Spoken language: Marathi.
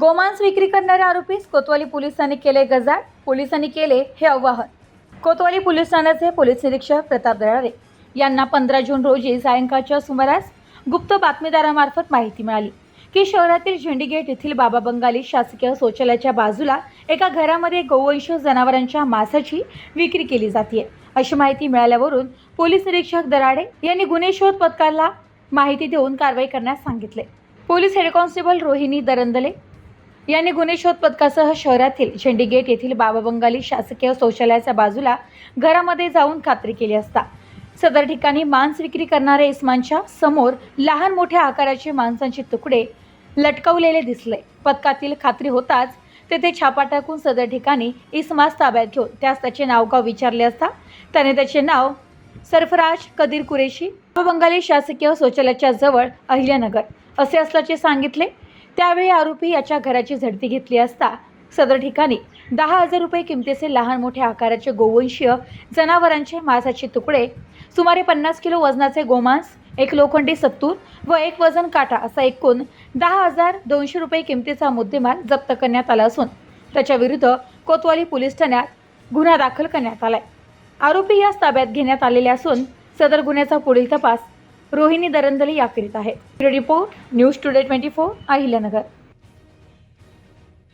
गोमांस विक्री करणाऱ्या आरोपीस कोतवाली पोलिसांनी केले गजाड पोलिसांनी केले हे आवाहन. कोतवाली पोलीस ठाण्याचे पोलीस निरीक्षक प्रताप दराडे यांना पंधरा जून रोजी सायंकाळच्या सुमारास गुप्त बातमीदारामार्फत माहिती मिळाली की शहरातील झेंडीगेट येथील बाबा बंगाली शासकीय शौचालयाच्या बाजूला एका घरामध्ये गोवंश जनावरांच्या मांसाची विक्री केली जाते अशी माहिती मिळाल्यावरून पोलीस निरीक्षक दराडे यांनी गुन्हे शोध पथकाला माहिती देऊन कारवाई करण्यास सांगितले. Police head constable Rohini Darandale यांनी गुन्हे शोध पथकासह शहरातील झेंडीगेट येथील बाबा बंगाली शासकीय शौचालयाच्या बाजूला घरामध्ये जाऊन खात्री केली असता. सदर ठिकाणी मांस विक्री करणाऱ्या इस्मांच्या समोर लहान मोठ्या आकाराचे मांसांचे तुकडे लटकवलेले दिसले. पथकातील खात्री होताच तेथे छापा टाकून सदर ठिकाणी इस्मास ताब्यात घेऊन त्यास त्याचे नावगाव विचारले असता. त्याने त्याचे नाव सरफराज कदीर कुरेशी व बंगाली शासकीय शौचालयाच्या जवळ अहिल्यानगर असे असल्याचे सांगितले. त्यावेळी आरोपी याच्या घराची झडती घेतली असता सदर ठिकाणी दहा हजार रुपये किमतीचे लहान मोठ्या आकाराचे गोवंशीय जनावरांचे मांसाचे तुकडे सुमारे पन्नास किलो वजनाचे गोमांस एक लोखंडी सत्तूर व एक वजन काटा असा एकूण दहा हजार दोनशे रुपये किमतीचा मुद्देमाल जप्त करण्यात आला असून त्याच्या विरुद्ध कोतवाली पोलीस ठाण्यात गुन्हा दाखल करण्यात आलाय. आरोपी याच ताब्यात घेण्यात आलेले असून सदर गुन्ह्याचा पुढील तपास रोहिणी दरंदले या करीत आहे. Report news today twenty four Ahilyanagar.